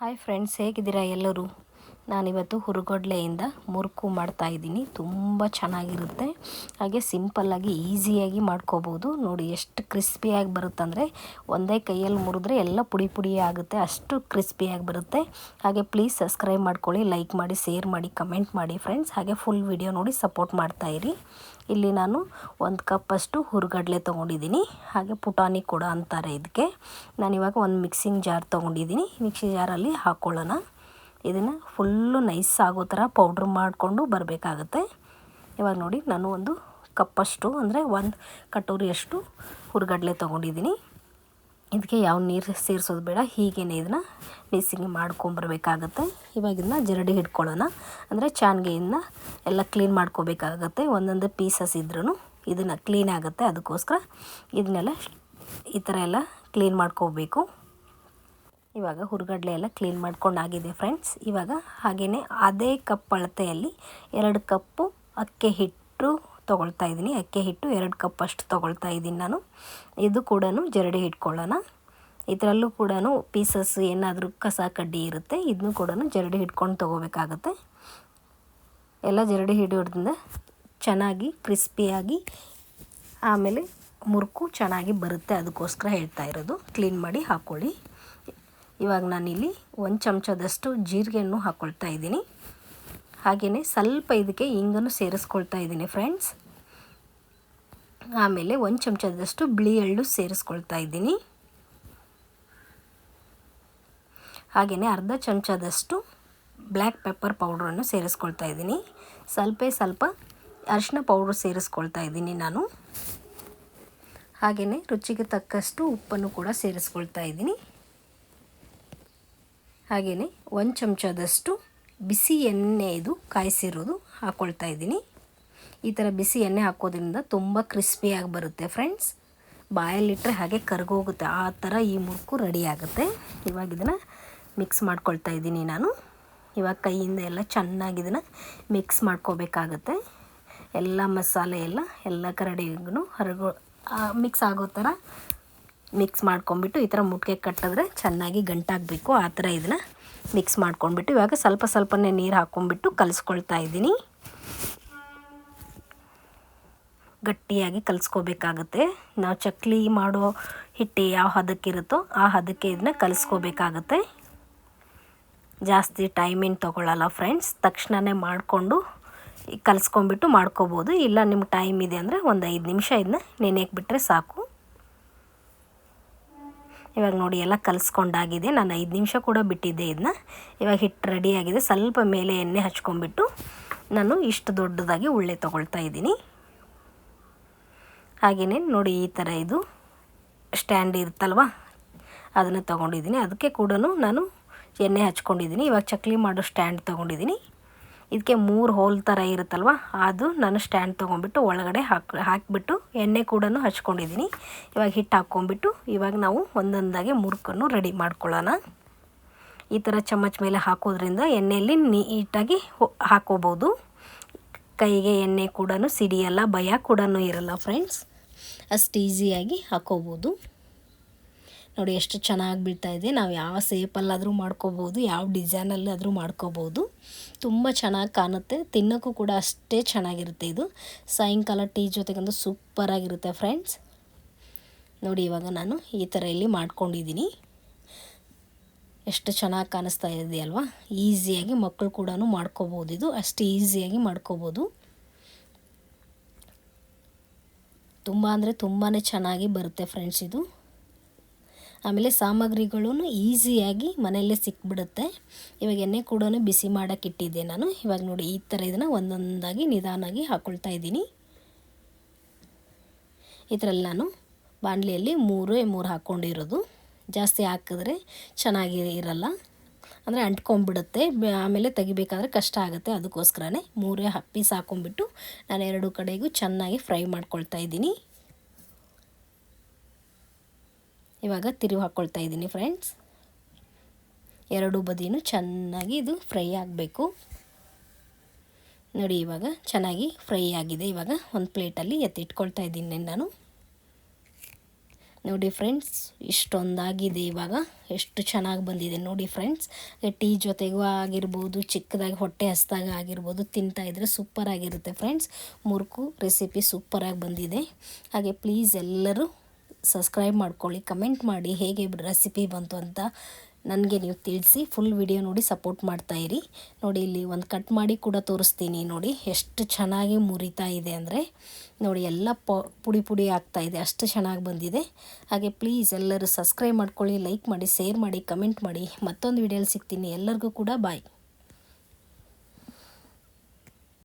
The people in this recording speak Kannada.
ಹಾಯ್ ಫ್ರೆಂಡ್ಸ್ ಹೇಗಿದ್ದೀರಾ ಎಲ್ಲರೂ? ನಾನಿವತ್ತು ಹುರುಗೊಡ್ಲೆಯಿಂದ ಮುರುಕು ಮಾಡ್ತಾ ಇದ್ದೀನಿ. ತುಂಬ ಚೆನ್ನಾಗಿರುತ್ತೆ. ಹಾಗೆ ಸಿಂಪಲ್ಲಾಗಿ ಈಸಿಯಾಗಿ ಮಾಡ್ಕೋಬೋದು. ನೋಡಿ ಎಷ್ಟು ಕ್ರಿಸ್ಪಿಯಾಗಿ ಬರುತ್ತಂದರೆ ಒಂದೇ ಕೈಯಲ್ಲಿ ಮುರಿದ್ರೆ ಎಲ್ಲ ಪುಡಿ ಪುಡಿ ಆಗುತ್ತೆ. ಅಷ್ಟು ಕ್ರಿಸ್ಪಿಯಾಗಿ ಬರುತ್ತೆ. ಹಾಗೆ ಪ್ಲೀಸ್ ಸಬ್ಸ್ಕ್ರೈಬ್ ಮಾಡ್ಕೊಳ್ಳಿ ಲೈಕ್ ಮಾಡಿ ಶೇರ್ ಮಾಡಿ ಕಮೆಂಟ್ ಮಾಡಿ ಫ್ರೆಂಡ್ಸ್ ಹಾಗೆ ಫುಲ್ ವಿಡಿಯೋ ನೋಡಿ ಸಪೋರ್ಟ್ ಮಾಡ್ತಾಯಿರಿ ಇಲ್ಲಿ ನಾನು ಒಂದು ಕಪ್ಪಷ್ಟು ಹುರುಗಡಲೆ ತೊಗೊಂಡಿದ್ದೀನಿ. ಹಾಗೆ ಪುಟಾಣಿ ಕೂಡ ಅಂತಾರೆ ಇದಕ್ಕೆ. ನಾನಿವಾಗ ಒಂದು ಮಿಕ್ಸಿಂಗ್ ಜಾರ್ ತೊಗೊಂಡಿದ್ದೀನಿ. ಮಿಕ್ಸಿ ಜಾರಲ್ಲಿ ಹಾಕ್ಕೊಳ್ಳೋಣ ಇದನ್ನು ಫುಲ್ಲು ನೈಸ್ ಆಗೋ ಥರ ಪೌಡ್ರ್ ಮಾಡಿಕೊಂಡು ಬರಬೇಕಾಗತ್ತೆ. ಇವಾಗ ನೋಡಿ ನಾನು ಒಂದು ಕಪ್ಪಷ್ಟು ಅಂದರೆ ಒಂದು ಕಟೋರಿಯಷ್ಟು ಹುರ್ಗಡ್ಲೆ ತೊಗೊಂಡಿದ್ದೀನಿ ಇದಕ್ಕೆ ಯಾವ ನೀರು ಸೇರಿಸೋದು ಬೇಡ, ಹೀಗೇನೆ ಇದನ್ನು ಮಿಕ್ಸಿಂಗ್ ಮಾಡ್ಕೊಂಬರ್ಬೇಕಾಗತ್ತೆ ಇವಾಗ ಇದನ್ನ ಜರಡಿ ಹಿಡ್ಕೊಳ್ಳೋಣ. ಅಂದರೆ ಚಾನ್ಗೆಯಿಂದ ಎಲ್ಲ ಕ್ಲೀನ್ ಮಾಡ್ಕೋಬೇಕಾಗತ್ತೆ, ಒಂದೊಂದು ಪೀಸಸ್ ಇದ್ರೂ ಇದನ್ನು ಕ್ಲೀನ್ ಆಗುತ್ತೆ. ಅದಕ್ಕೋಸ್ಕರ ಇದನ್ನೆಲ್ಲ ಈ ಥರ ಎಲ್ಲ ಕ್ಲೀನ್ ಮಾಡ್ಕೋಬೇಕು. ಇವಾಗ ಹುರುಗಡ್ಲೆ ಎಲ್ಲ ಕ್ಲೀನ್ ಮಾಡ್ಕೊಂಡಾಗಿದೆ ಫ್ರೆಂಡ್ಸ್ ಇವಾಗ ಹಾಗೆಯೇ ಅದೇ ಕಪ್ ಅಳತೆಯಲ್ಲಿ ಎರಡು ಕಪ್ಪು ಅಕ್ಕಿ ಹಿಟ್ಟು ತೊಗೊಳ್ತಾ ಇದ್ದೀನಿ. ಅಕ್ಕಿ ಹಿಟ್ಟು ಎರಡು ಕಪ್ ಅಷ್ಟು ತೊಗೊಳ್ತಾ ಇದ್ದೀನಿ ನಾನು. ಇದು ಕೂಡ ಜರಡಿ ಹಿಡ್ಕೊಳ್ಳೋಣ ಇದರಲ್ಲೂ ಕೂಡ ಪೀಸಸ್ ಏನಾದರೂ ಕಸ ಕಡ್ಡಿ ಇರುತ್ತೆ. ಇದನ್ನು ಕೂಡ ಜರಡಿ ಹಿಡ್ಕೊಂಡು ತೊಗೋಬೇಕಾಗತ್ತೆ. ಎಲ್ಲ ಜರಡಿ ಹಿಡಿಯೋದ್ರಿಂದ ಚೆನ್ನಾಗಿ ಕ್ರಿಸ್ಪಿಯಾಗಿ ಆಮೇಲೆ ಮುರುಕು ಚೆನ್ನಾಗಿ ಬರುತ್ತೆ. ಅದಕ್ಕೋಸ್ಕರ ಹೇಳ್ತಾ ಇರೋದು. ಕ್ಲೀನ್ ಮಾಡಿ ಹಾಕ್ಕೊಳ್ಳಿ ಇವಾಗ ನಾನಿಲ್ಲಿ ಒಂದು ಚಮಚದಷ್ಟು ಜೀರಿಗೆಯನ್ನು ಹಾಕ್ಕೊಳ್ತಾ ಇದ್ದೀನಿ. ಹಾಗೆಯೇ ಸ್ವಲ್ಪ ಇದಕ್ಕೆ ಹಿಂಗನ್ನು ಸೇರಿಸ್ಕೊಳ್ತಾ ಇದ್ದೀನಿ ಫ್ರೆಂಡ್ಸ್ ಆಮೇಲೆ ಒಂದು ಚಮಚದಷ್ಟು ಬಿಳಿ ಎಳ್ಳು ಸೇರಿಸ್ಕೊಳ್ತಾ ಇದ್ದೀನಿ. ಹಾಗೆಯೇ ಅರ್ಧ ಚಮಚದಷ್ಟು ಬ್ಲ್ಯಾಕ್ ಪೆಪ್ಪರ್ ಪೌಡ್ರನ್ನು ಸೇರಿಸ್ಕೊಳ್ತಾ ಇದ್ದೀನಿ. ಸ್ವಲ್ಪ ಸ್ವಲ್ಪ ಅರಿಶಿನ ಪೌಡ್ರ್ ಸೇರಿಸ್ಕೊಳ್ತಾ ಇದ್ದೀನಿ ನಾನು. ಹಾಗೆಯೇ ರುಚಿಗೆ ತಕ್ಕಷ್ಟು ಉಪ್ಪನ್ನು ಕೂಡ ಸೇರಿಸ್ಕೊಳ್ತಾ ಇದ್ದೀನಿ. ಹಾಗೆಯೇ ಒಂದು ಚಮಚದಷ್ಟು ಬಿಸಿ ಎಣ್ಣೆ ಇದು ಕಾಯಿಸಿರೋದು ಹಾಕ್ಕೊಳ್ತಾ ಇದ್ದೀನಿ. ಈ ಥರ ಬಿಸಿ ಎಣ್ಣೆ ಹಾಕೋದ್ರಿಂದ ತುಂಬ ಕ್ರಿಸ್ಪಿಯಾಗಿ ಬರುತ್ತೆ ಫ್ರೆಂಡ್ಸ್ ಬಾಯಲ್ಲಿಟ್ಟರೆ ಹಾಗೆ ಕರ್ಗೋಗುತ್ತೆ. ಆ ಥರ ಈ ಮುರುಕು ರೆಡಿ ಆಗುತ್ತೆ. ಇವಾಗ ಇದನ್ನು ಮಿಕ್ಸ್ ಮಾಡ್ಕೊಳ್ತಾ ಇದ್ದೀನಿ ನಾನು. ಇವಾಗ ಕೈಯಿಂದ ಎಲ್ಲ ಚೆನ್ನಾಗಿ ಇದನ್ನು ಮಿಕ್ಸ್ ಮಾಡ್ಕೋಬೇಕಾಗತ್ತೆ. ಎಲ್ಲ ಮಸಾಲೆ ಎಲ್ಲ ಎಲ್ಲ ಕರಡಿಗೂ ಹರಗೋ ಮಿಕ್ಸ್ ಆಗೋ ಥರ ಮಿಕ್ಸ್ ಮಾಡ್ಕೊಂಬಿಟ್ಟು ಈ ಥರ ಮುಟ್ಟಿಗೆ ಕಟ್ಟಿದ್ರೆ ಚೆನ್ನಾಗಿ ಗಂಟಾಗಬೇಕು. ಆ ಥರ ಇದನ್ನು ಮಿಕ್ಸ್ ಮಾಡ್ಕೊಂಡ್ಬಿಟ್ಟು ಇವಾಗ ಸ್ವಲ್ಪ ಸ್ವಲ್ಪನೇ ನೀರು ಹಾಕ್ಕೊಂಡ್ಬಿಟ್ಟು ಕಲಿಸ್ಕೊಳ್ತಾ ಇದ್ದೀನಿ. ಗಟ್ಟಿಯಾಗಿ ಕಲಿಸ್ಕೋಬೇಕಾಗುತ್ತೆ. ನಾವು ಚಕ್ಲಿ ಮಾಡೋ ಹಿಟ್ಟು ಯಾವ ಹದಕ್ಕಿರುತ್ತೋ ಆ ಹದಕ್ಕೆ ಇದನ್ನ ಕಲಿಸ್ಕೋಬೇಕಾಗತ್ತೆ. ಜಾಸ್ತಿ ಟೈಮಿಂಗ್ ತೊಗೊಳ್ಳಲ್ಲ ಫ್ರೆಂಡ್ಸ್ ತಕ್ಷಣವೇ ಮಾಡಿಕೊಂಡು ಕಲಿಸ್ಕೊಂಬಿಟ್ಟು ಮಾಡ್ಕೋಬೋದು. ಇಲ್ಲ ನಿಮ್ಗೆ ಟೈಮ್ ಇದೆ ಅಂದರೆ ಒಂದು ಐದು ನಿಮಿಷ ಇದನ್ನ ನೆನೆಯಕ್ಕೆ ಬಿಟ್ಟರೆ ಸಾಕು. ಇವಾಗ ನೋಡಿ ಎಲ್ಲ ಕಲಿಸ್ಕೊಂಡಾಗಿದೆ. ನಾನು ಐದು ನಿಮಿಷ ಕೂಡ ಬಿಟ್ಟಿದ್ದೆ ಇದನ್ನ. ಇವಾಗ ಹಿಟ್ಟು ರೆಡಿಯಾಗಿದೆ ಸ್ವಲ್ಪ ಮೇಲೆ ಎಣ್ಣೆ ಹಚ್ಕೊಂಡ್ಬಿಟ್ಟು ನಾನು ಇಷ್ಟು ದೊಡ್ಡದಾಗಿ ಉಳ್ಳೆ ತೊಗೊಳ್ತಾ ಇದ್ದೀನಿ. ಹಾಗೆಯೇ ನೋಡಿ ಈ ಥರ ಇದು ಸ್ಟ್ಯಾಂಡ್ ಇರುತ್ತಲ್ವ? ಅದನ್ನು ತೊಗೊಂಡಿದ್ದೀನಿ. ಅದಕ್ಕೆ ಕೂಡ ನಾನು ಎಣ್ಣೆ ಹಚ್ಕೊಂಡಿದ್ದೀನಿ. ಇವಾಗ ಚಕ್ಲಿ ಮಾಡೋ ಸ್ಟ್ಯಾಂಡ್ ತೊಗೊಂಡಿದ್ದೀನಿ. ಇದಕ್ಕೆ ಮೂರು ಹೋಲ್ ಥರ ಇರುತ್ತಲ್ವ? ಅದು ನಾನು ಸ್ಟ್ಯಾಂಡ್ ತೊಗೊಂಬಿಟ್ಟು ಒಳಗಡೆ ಹಾಕಿ, ಹಾಕಿಬಿಟ್ಟು ಎಣ್ಣೆ ಕೂಡ ಹಚ್ಕೊಂಡಿದ್ದೀನಿ. ಇವಾಗ ಹಿಟ್ಟು ಹಾಕ್ಕೊಂಬಿಟ್ಟು ಇವಾಗ ನಾವು ಒಂದೊಂದಾಗಿ ಮುರುಕನ್ನು ರೆಡಿ ಮಾಡ್ಕೊಳ್ಳೋಣ. ಈ ಥರ ಚಮಚ ಮೇಲೆ ಹಾಕೋದ್ರಿಂದ ಎಣ್ಣೆಯಲ್ಲಿ ನೀಟಾಗಿ ಹಾಕೋಬೋದು. ಕೈಗೆ ಎಣ್ಣೆ ಕೂಡ ಸಿಡಿಯಲ್ಲ, ಭಯ ಕೂಡ ಇರಲ್ಲ ಫ್ರೆಂಡ್ಸ್. ಅಷ್ಟು ಈಸಿಯಾಗಿ ಹಾಕೋಬೋದು. ನೋಡಿ ಎಷ್ಟು ಚೆನ್ನಾಗಿ ಬೀಳ್ತಾ ಇದೆ. ನಾವು ಯಾವ ಸೇಪಲ್ಲಾದರೂ ಮಾಡ್ಕೋಬೋದು, ಯಾವ ಡಿಸೈನಲ್ಲಾದರೂ ಮಾಡ್ಕೋಬೋದು. ತುಂಬ ಚೆನ್ನಾಗಿ ಕಾಣುತ್ತೆ. ತಿನ್ನೋಕ್ಕೂ ಕೂಡ ಅಷ್ಟೇ ಚೆನ್ನಾಗಿರುತ್ತೆ ಇದು. ಸಾಯಂಕಾಲ ಟೀ ಜೊತೆಗಂದು ಸೂಪರಾಗಿರುತ್ತೆ ಫ್ರೆಂಡ್ಸ್ ನೋಡಿ ಇವಾಗ ನಾನು ಈ ಥರ ಇಲ್ಲಿ ಮಾಡ್ಕೊಂಡಿದ್ದೀನಿ. ಎಷ್ಟು ಚೆನ್ನಾಗಿ ಕಾಣಿಸ್ತಾ ಇದೆ ಅಲ್ವಾ? ಈಸಿಯಾಗಿ ಮಕ್ಕಳು ಕೂಡ ಮಾಡ್ಕೋಬೋದು ಇದು. ಅಷ್ಟು ಈಸಿಯಾಗಿ ಮಾಡ್ಕೋಬೋದು. ತುಂಬ ಅಂದರೆ ತುಂಬಾ ಚೆನ್ನಾಗಿ ಬರುತ್ತೆ ಫ್ರೆಂಡ್ಸ್ ಇದು. ಆಮೇಲೆ ಸಾಮಗ್ರಿಗಳೂ ಈಸಿಯಾಗಿ ಮನೆಯಲ್ಲೇ ಸಿಕ್ಬಿಡುತ್ತೆ. ಇವಾಗ ಎಣ್ಣೆ ಕೂಡ ಬಿಸಿ ಮಾಡೋಕ್ಕೆ ಇಟ್ಟಿದ್ದೆ ನಾನು. ಇವಾಗ ನೋಡಿ ಈ ಥರ ಇದನ್ನು ಒಂದೊಂದಾಗಿ ನಿಧಾನಾಗಿ ಹಾಕ್ಕೊಳ್ತಾ ಇದ್ದೀನಿ. ಈ ಥರ ನಾನು ಬಾಣಲಿಯಲ್ಲಿ ಮೂರೇ ಮೂರು ಹಾಕ್ಕೊಂಡಿರೋದು ಜಾಸ್ತಿ ಹಾಕಿದ್ರೆ ಚೆನ್ನಾಗಿ ಇರಲ್ಲ. ಅಂದರೆ ಅಂಟ್ಕೊಂಡ್ಬಿಡುತ್ತೆ. ಆಮೇಲೆ ತೆಗಿಬೇಕಾದ್ರೆ ಕಷ್ಟ ಆಗುತ್ತೆ ಅದಕ್ಕೋಸ್ಕರನೇ. ಮೂರೇ ಹಪ್ಪಿ ಹಾಕ್ಕೊಂಬಿಟ್ಟು ನಾನು ಎರಡು ಕಡೆಗೂ ಚೆನ್ನಾಗಿ ಫ್ರೈ ಮಾಡ್ಕೊಳ್ತಾ ಇದ್ದೀನಿ. ಇವಾಗ ತಿರುವು ಹಾಕ್ಕೊಳ್ತಾ ಇದ್ದೀನಿ ಫ್ರೆಂಡ್ಸ್ ಎರಡು ಬದಿನೂ ಚೆನ್ನಾಗಿ ಇದು ಫ್ರೈ ಆಗಬೇಕು. ನೋಡಿ ಇವಾಗ ಚೆನ್ನಾಗಿ ಫ್ರೈ ಆಗಿದೆ. ಇವಾಗ ಒಂದು ಪ್ಲೇಟಲ್ಲಿ ಎತ್ತಿಟ್ಕೊಳ್ತಾ ಇದ್ದೀನಿ ನಾನು ನೋಡಿ ಫ್ರೆಂಡ್ಸ್ ಇಷ್ಟೊಂದಾಗಿದೆ ಇವಾಗ. ಎಷ್ಟು ಚೆನ್ನಾಗಿ ಬಂದಿದೆ ನೋಡಿ ಫ್ರೆಂಡ್ಸ್ ಟೀ ಜೊತೆಗೂ ಆಗಿರ್ಬೋದು, ಚಿಕ್ಕದಾಗಿ ಹೊಟ್ಟೆ ಹಸ್ದಾಗ ಆಗಿರ್ಬೋದು, ತಿಂತಾ ಇದ್ರೆ ಸೂಪರಾಗಿರುತ್ತೆ ಫ್ರೆಂಡ್ಸ್ ಮುರುಕು ರೆಸಿಪಿ ಸೂಪರಾಗಿ ಬಂದಿದೆ. ಹಾಗೆ ಪ್ಲೀಸ್ ಎಲ್ಲರೂ ಸಬ್ಸ್ಕ್ರೈಬ್ ಮಾಡ್ಕೊಳ್ಳಿ ಕಮೆಂಟ್ ಮಾಡಿ ಹೇಗೆ ರೆಸಿಪಿ ಬಂತು ಅಂತ ನನಗೆ ನೀವು ತಿಳಿಸಿ ಫುಲ್ ವಿಡಿಯೋ ನೋಡಿ ಸಪೋರ್ಟ್ ಮಾಡ್ತಾಯಿರಿ ನೋಡಿ ಇಲ್ಲಿ ಒಂದು ಕಟ್ ಮಾಡಿ ಕೂಡ ತೋರಿಸ್ತೀನಿ ನೋಡಿ, ಎಷ್ಟು ಚೆನ್ನಾಗಿ ಮುರಿತಾ ಇದೆ ಅಂದರೆ. ನೋಡಿ ಎಲ್ಲ ಪುಡಿ ಪುಡಿ ಆಗ್ತಾ ಇದೆ, ಅಷ್ಟು ಚೆನ್ನಾಗಿ ಬಂದಿದೆ. ಹಾಗೆ ಪ್ಲೀಸ್ ಎಲ್ಲರೂ ಸಬ್ಸ್ಕ್ರೈಬ್ ಮಾಡ್ಕೊಳ್ಳಿ ಲೈಕ್ ಮಾಡಿ ಶೇರ್ ಮಾಡಿ ಕಮೆಂಟ್ ಮಾಡಿ. ಮತ್ತೊಂದು ವಿಡಿಯೋಲಿ ಸಿಗ್ತೀನಿ, ಎಲ್ಲರಿಗೂ ಕೂಡ ಬಾಯ್